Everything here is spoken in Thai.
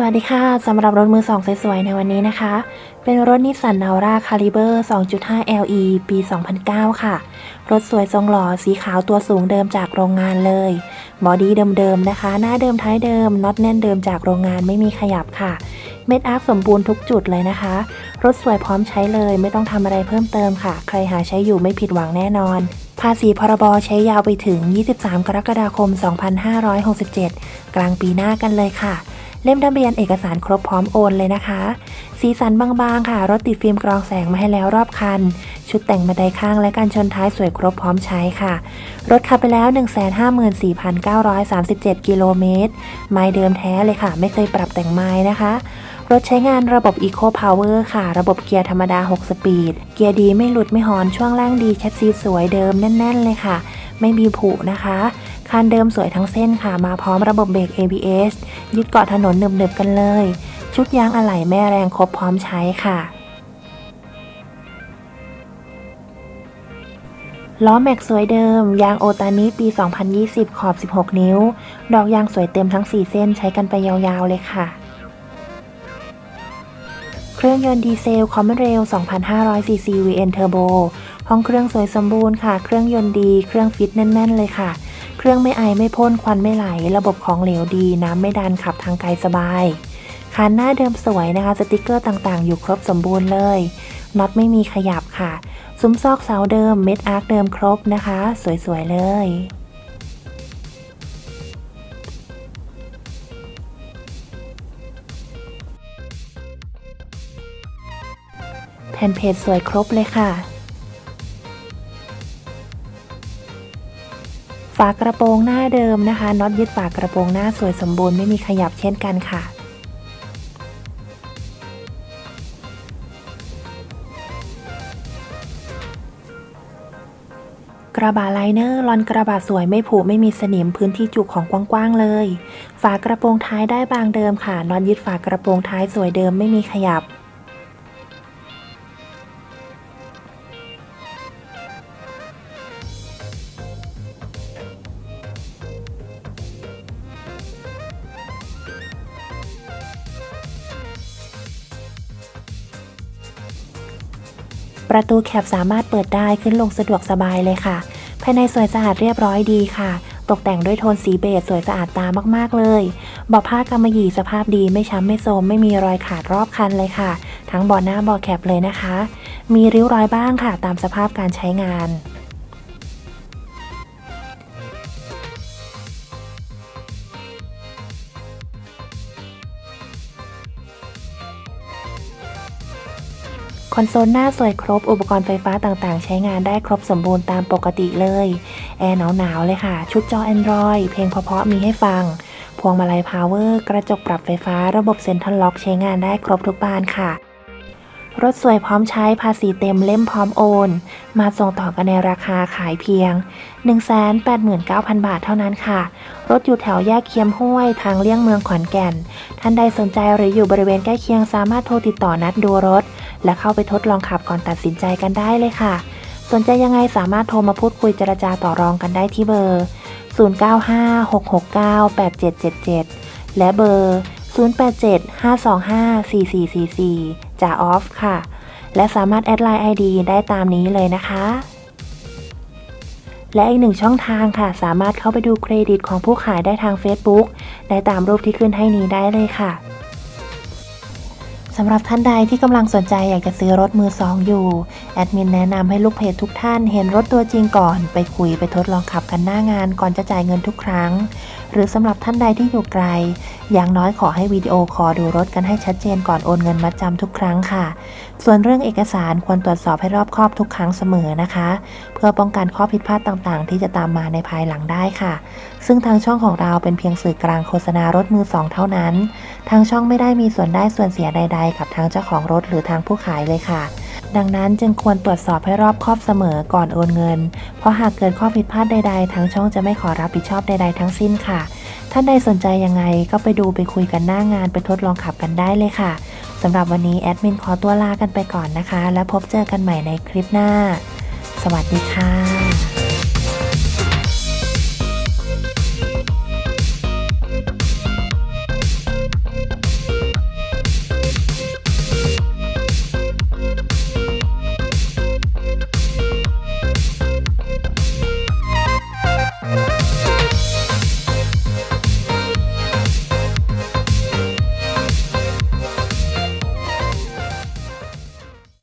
สวัสดีค่ะสำหรับรถมือสองสวยๆในวันนี้นะคะ เป็นรถนิสสันนาวราคาลิเบอร์ 2.5 LE ปี 2009 ค่ะ รถสวยทรงหล่อสีขาวตัวสูงเดิมจากโรงงานเลยบอดี้เดิมๆนะคะ หน้าเดิมท้ายเดิมน็อตแน่นเดิมจากโรงงานไม่มีขยับค่ะ เม็ดอาร์คสมบูรณ์ทุกจุดเลยนะคะ รถสวยพร้อมใช้เลยไม่ต้องทำอะไรเพิ่มเติมค่ะ ใครหาใช้อยู่ไม่ผิดหวังแน่นอนภาษีพรบใช้ยาวไปถึง 23 กรกฎาคม 2567 กลางปีหน้ากันเลยค่ะ เล่มทะเบียนเอกสารครบพร้อมโอนเลยนะคะ สีสันบางๆค่ะ รถติดฟิล์มกรองแสงมาให้แล้วรอบคัน ชุดแต่งบันไดข้างและการชนท้ายสวยครบพร้อมใช้ค่ะ รถขับไปแล้ว 154,937 กิโลเมตร ไม้เดิมแท้เลยค่ะ ไม่เคยปรับแต่งไม้นะคะ รถใช้งานระบบ Eco Power ค่ะ ระบบเกียร์ธรรมดา 6 สปีด เกียร์ดีไม่หลุดไม่หอน ช่วงล่างดีแชสซีสวยเดิมแน่น ๆ เลยค่ะ ไม่มีผุนะคะ คันเดิมสวยทั้งเส้นค่ะ มาพร้อมระบบเบรก ABS ยึดเกาะถนนหนึบๆกันเลย ชุดยางอะไหล่แม่แรงครบพร้อมใช้ค่ะล้อแม็กสวยเดิม ยางโอตานิปี 2020 ขอบ 16 นิ้ว ดอกยางสวยเต็มทั้ง 4 เส้นใช้กันไปยาวๆเลยค่ะ เครื่องยนต์ดีเซลคอมมอนเรล2,500ซีซี VN Turbo ห้องเครื่องสวยสมบูรณ์ค่ะ เครื่องยนต์ดี เครื่องฟิตแน่น ๆ เลยค่ะ เครื่องไม่ไอไม่พ่นควันไม่ไหล ระบบของเหลวดี น้ำไม่ดันขับทางไกลสบายคันหน้าเดิมสวยนะคะ สติกเกอร์ต่างๆ อยู่ครบสมบูรณ์เลยน็อตไม่มีขยับค่ะ ซุ้มซอกเสาเดิม เม็ดอาร์คเดิมครบนะคะ สวยๆเลยแผ่นเพจสวยครบเลยค่ะ ฝากระโปรงหน้าเดิมนะคะน็อตยึดฝากระโปรงหน้าสวยสมบูรณ์ไม่มีขยับเช่นกันค่ะกระบะไลเนอร์ลอนกระบะสวยไม่ผุไม่มีสนิมพื้นที่จุกของกว้างๆเลย ฝากระโปรงท้ายได้บางเดิมค่ะน็อตยึดฝากระโปรงท้ายสวยเดิมไม่มีขยับ ประตูแคบสามารถเปิดได้ขึ้นลงสะดวกสบายเลยค่ะ ภายในสวยสะอาดเรียบร้อยดีค่ะ ตกแต่งด้วยโทนสีเบจสวยสะอาดตามากๆเลยเบาะผ้ากำมะหยี่สภาพดีไม่ช้ำไม่โทมไม่มีรอยขาดรอบคันเลยค่ะ ทั้งเบาะหน้าเบาะแคบเลยนะคะ มีริ้วรอยบ้างค่ะ ตามสภาพการใช้งาน คอนโซลหน้าสวยครบอุปกรณ์ไฟฟ้าต่างๆ ใช้งานได้ครบสมบูรณ์ตามปกติเลย แอร์หนาวๆเลยค่ะ ชุดจอ Android เพลงเพาะๆมีให้ฟัง พวงมาลัยพาวเวอร์ กระจกปรับไฟฟ้าระบบเซ็นทรัลล็อกใช้งานได้ครบทุกบานค่ะ รถสวยพร้อมใช้ภาษีเต็มเล่มพร้อมโอน มาส่งต่อกันในราคาขายเพียง 189,000 บาทเท่านั้นค่ะ รถอยู่แถวแยกเคียมห้วยทางเลี่ยงเมืองขอนแก่น ท่านใดสนใจหรืออยู่บริเวณใกล้เคียงสามารถโทรติดต่อนัดดูรถ และเข้าไปทดลองขับก่อนตัดสินใจกันได้เลยค่ะ สนใจยังไงสามารถโทรมาพูดคุยเจรจาต่อรองกันได้ที่เบอร์ 0956698777 และเบอร์ 0875254444 จ่าออฟค่ะ และสามารถแอดไลน์ ID ได้ตามนี้เลยนะคะและอีกหนึ่งช่องทางค่ะ สามารถเข้าไปดูเครดิตของผู้ขายได้ทาง Facebook ได้ตามรูปที่ขึ้นให้นี้ได้เลยค่ะ สำหรับท่านใดที่กำลังสนใจอยากจะซื้อรถมือสองอยู่ แอดมินแนะนำให้ลูกเพจทุกท่านเห็นรถตัวจริงก่อน ไปคุยไปทดลองขับกันหน้างานก่อนจะจ่ายเงินทุกครั้ง หรือสำหรับท่านใดที่อยู่ไกล อย่างน้อยขอให้วิดีโอคอดูรถกันให้ชัดเจนก่อนโอนเงินมาจำทุกครั้งค่ะ ส่วนเรื่องเอกสารควรตรวจสอบให้รอบคอบทุกครั้งเสมอนะคะ เพื่อป้องกันข้อผิดพลาดต่างๆ ที่จะตามมาในภายหลังได้ค่ะ ซึ่งทางช่องของเราเป็นเพียงสื่อกลางโฆษณารถมือสองเท่านั้น ทางช่องไม่ได้มีส่วนได้ส่วนเสียใด ๆ กับทางเจ้าของรถหรือทางผู้ขายเลยค่ะ ดังนั้นจึงควรตรวจสอบให้รอบคอบเสมอก่อนโอนเงิน เพราะหากเกิดข้อผิดพลาดใด ๆ ทางช่องจะไม่ขอรับผิดชอบใด ๆ ทั้งสิ้นค่ะ ท่านใดสนใจยังไงก็ไปดูไปคุยกันหน้างานไปทดลองขับกันได้เลยค่ะสำหรับวันนี้แอดมินขอตัวลากันไปก่อนนะคะ แล้วพบเจอกันใหม่ในคลิปหน้า สวัสดีค่ะ